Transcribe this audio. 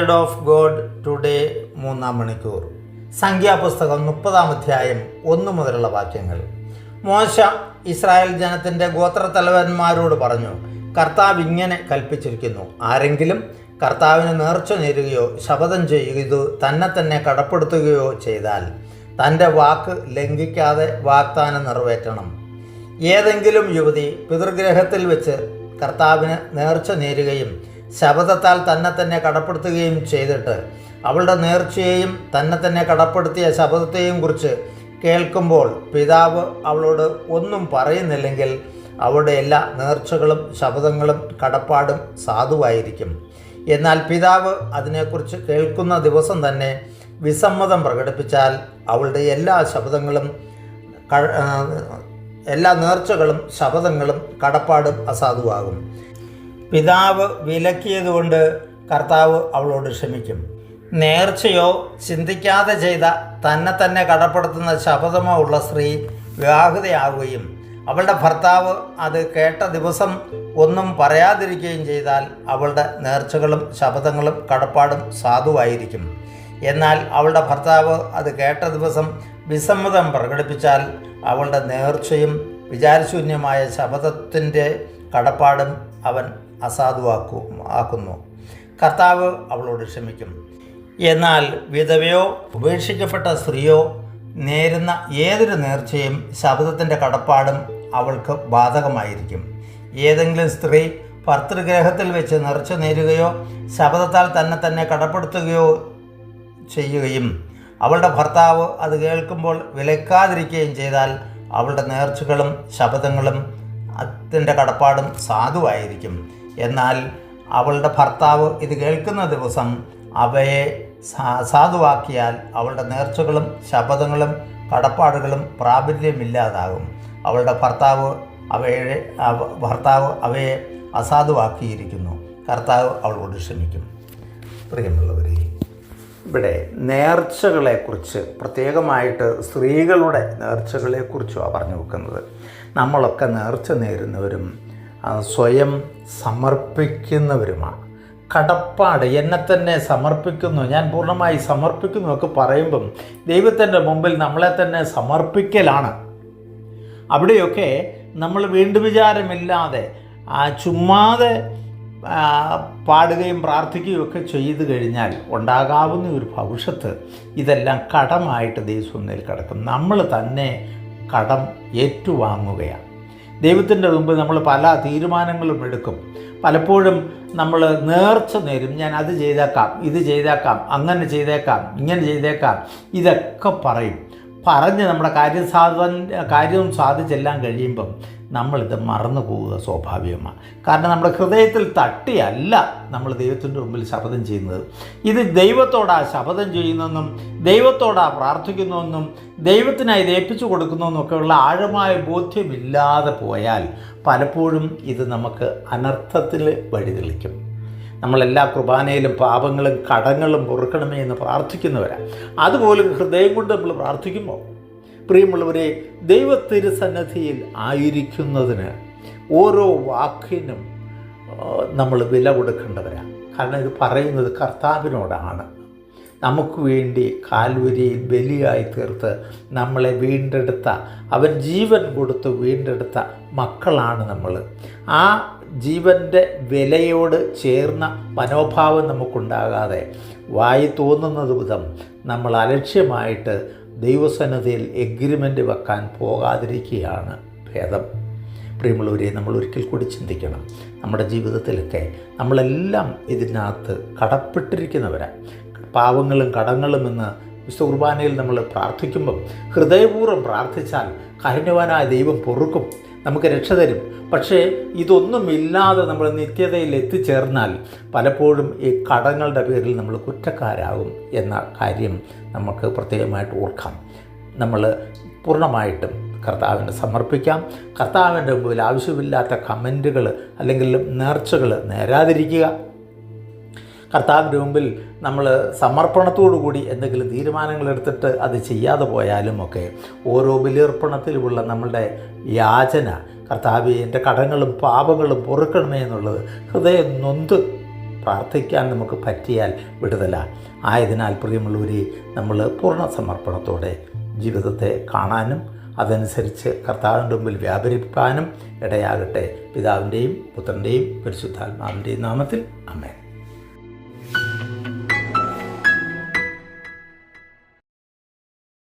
Word of God today മൂന്നാം മണിക്കൂർ. സംഖ്യാപുസ്തകം മുപ്പതാം അധ്യായം ഒന്ന് മുതലുള്ള വാക്യങ്ങൾ. മോശ ഇസ്രായേൽ ജനത്തിന്റെ ഗോത്രത്തലവന്മാരോട് പറഞ്ഞു കർത്താവ് ഇങ്ങനെ കൽപ്പിച്ചിരിക്കുന്നു ആരെങ്കിലും കർത്താവിന് നേർച്ച നേരുകയോ ശപഥം ചെയ്യുകയോ തന്നെ തന്നെ കടപ്പെടുത്തുകയോ ചെയ്താൽ തന്റെ വാക്ക് ലംഘിക്കാതെ വാഗ്ദാനം നിറവേറ്റണം. ഏതെങ്കിലും യുവതി പിതൃഗ്രഹത്തിൽ വെച്ച് കർത്താവിന് നേർച്ച നേരുകയും ശബദത്താൽ തന്നെ തന്നെ കടപ്പെടുത്തുകയും ചെയ്തിട്ട് അവളുടെ നേർച്ചയെയും തന്നെ തന്നെ കടപ്പെടുത്തിയ ശബദത്തെയും കുറിച്ച് കേൾക്കുമ്പോൾ പിതാവ് അവളോട് ഒന്നും പറയുന്നില്ലെങ്കിൽ അവളുടെ എല്ലാ നേർച്ചകളും ശബദങ്ങളും കടപ്പാടും സാധുവായിരിക്കും. എന്നാൽ പിതാവ് അതിനെക്കുറിച്ച് കേൾക്കുന്ന ദിവസം തന്നെ വിസമ്മതം പ്രകടിപ്പിച്ചാൽ അവളുടെ എല്ലാ ശബ്ദങ്ങളും എല്ലാ നേർച്ചകളും ശപഥങ്ങളും കടപ്പാടും അസാധുവാകും. പിതാവ് വിലക്കിയതുകൊണ്ട് കർത്താവ് അവളോട് ക്ഷമിക്കും. നേർച്ചയോ ചിന്തിക്കാതെ ചെയ്ത തന്നെ തന്നെ കടപ്പെടുത്തുന്ന ശപഥമോ ഉള്ള സ്ത്രീ വിവാഹിതയാവുകയും അവളുടെ ഭർത്താവ് അത് കേട്ട ദിവസം ഒന്നും പറയാതിരിക്കുകയും ചെയ്താൽ അവളുടെ നേർച്ചകളും ശപഥങ്ങളും കടപ്പാടും സാധുവായിരിക്കും. എന്നാൽ അവളുടെ ഭർത്താവ് അത് കേട്ട ദിവസം വിസമ്മതം പ്രകടിപ്പിച്ചാൽ അവളുടെ നേർച്ചയും വിചാരശൂന്യമായ ശപഥത്തിന്റെ കടപ്പാടും അവൻ അസാധുവാക്കു ആക്കുന്നു. കർത്താവ് അവളോട് ക്ഷമിക്കും. എന്നാൽ വിധവയോ ഉപേക്ഷിക്കപ്പെട്ട സ്ത്രീയോ നേരുന്ന ഏതൊരു നേർച്ചയും ശബ്ദത്തിന്റെ കടപ്പാടും അവൾക്ക് ബാധകമായിരിക്കും. ഏതെങ്കിലും സ്ത്രീ ഭർത്തൃഗ്രഹത്തിൽ വെച്ച് നേർച്ച നേരുകയോ ശബ്ദത്താൽ തന്നെ തന്നെ കടപ്പെടുത്തുകയോ ചെയ്യുകയും അവളുടെ ഭർത്താവ് അത് കേൾക്കുമ്പോൾ വിലക്കാതിരിക്കുകയും ചെയ്താൽ അവളുടെ നേർച്ചകളും ശബ്ദങ്ങളും അതിന്റെ കടപ്പാടും സാധുവായിരിക്കും. എന്നാൽ അവളുടെ ഭർത്താവ് ഇത് കേൾക്കുന്ന ദിവസം അവയെ സാധുവാക്കിയാൽ അവളുടെ നേർച്ചകളും ശപഥങ്ങളും കടപ്പാടുകളും പ്രാബല്യമില്ലാതാകും. അവളുടെ ഭർത്താവ് അവയെ ഭർത്താവ് അവയെ അസാധുവാക്കിയിരിക്കുന്നു. കർത്താവ് അവളോട് ക്ഷമിക്കും. പ്രിയമുള്ളവരെ ഇവിടെ നേർച്ചകളെക്കുറിച്ച് പ്രത്യേകമായിട്ട് സ്ത്രീകളുടെ നേർച്ചകളെക്കുറിച്ചുമാണ് പറഞ്ഞു വെക്കുന്നത്. നമ്മളൊക്കെ നേർച്ച നേരുന്നവരും സ്വയം സമർപ്പിക്കുന്നവരുമാണ്. കടപ്പാട് എന്നെ തന്നെ സമർപ്പിക്കുന്നു ഞാൻ പൂർണമായി സമർപ്പിക്കുന്നു ഒക്കെ പറയുമ്പം ദൈവത്തിന്റെ മുമ്പിൽ നമ്മളെ തന്നെ സമർപ്പിക്കലാണ്. അവിടെയൊക്കെ നമ്മൾ വീണ്ടും വിചാരമില്ലാതെ ചുമ്മാതെ പാടുകയും പ്രാർത്ഥിക്കുകയും ഒക്കെ ചെയ്തു കഴിഞ്ഞാൽ ഉണ്ടാകാവുന്ന ഒരു ഭവിഷ്യത്ത് ഇതെല്ലാം കടമായിട്ട് ദൈവസൊന്നിൽ കിടക്കും. നമ്മൾ തന്നെ കടം ഏറ്റുവാങ്ങുകയാണ്. ദൈവത്തിന്റെ മുമ്പ് നമ്മൾ പല തീരുമാനങ്ങളും എടുക്കും. പലപ്പോഴും നമ്മൾ നേർച്ച നേരും. ഞാൻ അത് ചെയ്തേക്കാം ഇത് ചെയ്തേക്കാം അങ്ങനെ ചെയ്തേക്കാം ഇങ്ങനെ ചെയ്തേക്കാം ഇതൊക്കെ പറയും. പറഞ്ഞ് നമ്മുടെ കാര്യം സാധൻ കാര്യവും സാധിച്ചെല്ലാം കഴിയുമ്പം നമ്മളിത് മറന്നു പോവുക സ്വാഭാവികമാണ് കാരണം നമ്മുടെ ഹൃദയത്തിൽ തട്ടിയല്ല നമ്മൾ ദൈവത്തിന്റെ മുമ്പിൽ ശപഥം ചെയ്യുന്നത്. ഇത് ദൈവത്തോടാ ശപഥം ചെയ്യുന്നതെന്നും ദൈവത്തോടാ പ്രാർത്ഥിക്കുന്നതെന്നും ദൈവത്തിനായി ഇത് ഏൽപ്പിച്ചു കൊടുക്കുന്നതെന്നൊക്കെയുള്ള ആഴമായ ബോധ്യമില്ലാതെ പോയാൽ പലപ്പോഴും ഇത് നമുക്ക് അനർത്ഥത്തിൽ വഴിതെളിക്കും. നമ്മളെല്ലാ കുർബാനയിലും പാപങ്ങളും കടങ്ങളും പൊറുക്കണമേ എന്ന് പ്രാർത്ഥിക്കുന്നവരാണ് അതുപോലെ ഹൃദയം കൊണ്ട് നമ്മൾ പ്രാർത്ഥിക്കുമ്പോൾ പ്രിയമുള്ളവരെ ദൈവത്തിരുസന്നദ്ധിയിൽ ആയിരിക്കുന്നതിന് ഓരോ വാക്കിനും നമ്മൾ വില കൊടുക്കേണ്ടവരാണ് കാരണം ഇത് പറയുന്നത് കർത്താവിനോടാണ്. നമുക്ക് വേണ്ടി കാൽവരിയിൽ ബലിയായി തീർത്ത് നമ്മളെ വീണ്ടെടുത്ത അവൻ ജീവൻ കൊടുത്ത് വീണ്ടെടുത്ത മക്കളാണ് നമ്മൾ. ആ ജീവന്റെ വിലയോട് ചേർന്ന മനോഭാവം നമുക്കുണ്ടാകാതെ വായി തോന്നുന്നത് വിധം നമ്മൾ അലക്ഷ്യമായിട്ട് ദൈവസന്നദ്ധയിൽ എഗ്രിമെന്റ് വെക്കാൻ പോകാതിരിക്കുകയാണ് ഭേദം. പ്രിയമുള്ളവരെ നമ്മൾ ഒരിക്കൽ കൂടി ചിന്തിക്കണം. നമ്മുടെ ജീവിതത്തിലൊക്കെ നമ്മളെല്ലാം ഇതിനകത്ത് കടപ്പെട്ടിരിക്കുന്നവരാണ് പാവങ്ങളും കടങ്ങളും എന്ന് വിശുദ്ധ കുർബാനയിൽ നമ്മൾ പ്രാർത്ഥിക്കുമ്പം ഹൃദയപൂർവം പ്രാർത്ഥിച്ചാൽ കാരുണ്യവാനായ ദൈവം പൊറുക്കും നമുക്ക് രക്ഷ തരും. പക്ഷേ ഇതൊന്നുമില്ലാതെ നമ്മൾ നിത്യതയിൽ എത്തിച്ചേർന്നാൽ പലപ്പോഴും ഈ കടങ്ങളുടെ പേരിൽ നമ്മൾ കുറ്റക്കാരാകും എന്ന കാര്യം നമുക്ക് പ്രത്യേകമായിട്ട് ഓർക്കാം. നമ്മൾ പൂർണമായിട്ടും കർത്താവിന് സമർപ്പിക്കാം. കർത്താവിന്റെ മുമ്പിൽ ആവശ്യമില്ലാത്ത കമന്റുകൾ അല്ലെങ്കിൽ നേർച്ചകൾ നേരാതിരിക്കുക. കർത്താവിന്റെ മുമ്പിൽ നമ്മൾ സമർപ്പണത്തോടുകൂടി എന്തെങ്കിലും തീരുമാനങ്ങൾ എടുത്തിട്ട് അത് ചെയ്യാതെ പോയാലും ഒക്കെ ഓരോ ബലിയർപ്പണത്തിലുമുള്ള നമ്മളുടെ യാചന കർത്താവ് എന്റെ കടങ്ങളും പാപങ്ങളും പൊറുക്കണമേ എന്നുള്ളത് ഹൃദയം നൊന്ത് പ്രാർത്ഥിക്കാൻ നമുക്ക് പറ്റിയാൽ വിടുതല. ആയതിനാൽ പ്രിയമുള്ളവരെ നമ്മൾ പൂർണ സമർപ്പണത്തോടെ ജീവിതത്തെ കാണാനും അതനുസരിച്ച് കർത്താവിന്റെ മുമ്പിൽ വ്യാപരിപ്പാനും ഇടയാകട്ടെ. പിതാവിന്റെയും പുത്രന്റെയും പരിശുദ്ധാത്മാവിന്റെയും നാമത്തിൽ. അമ്മേ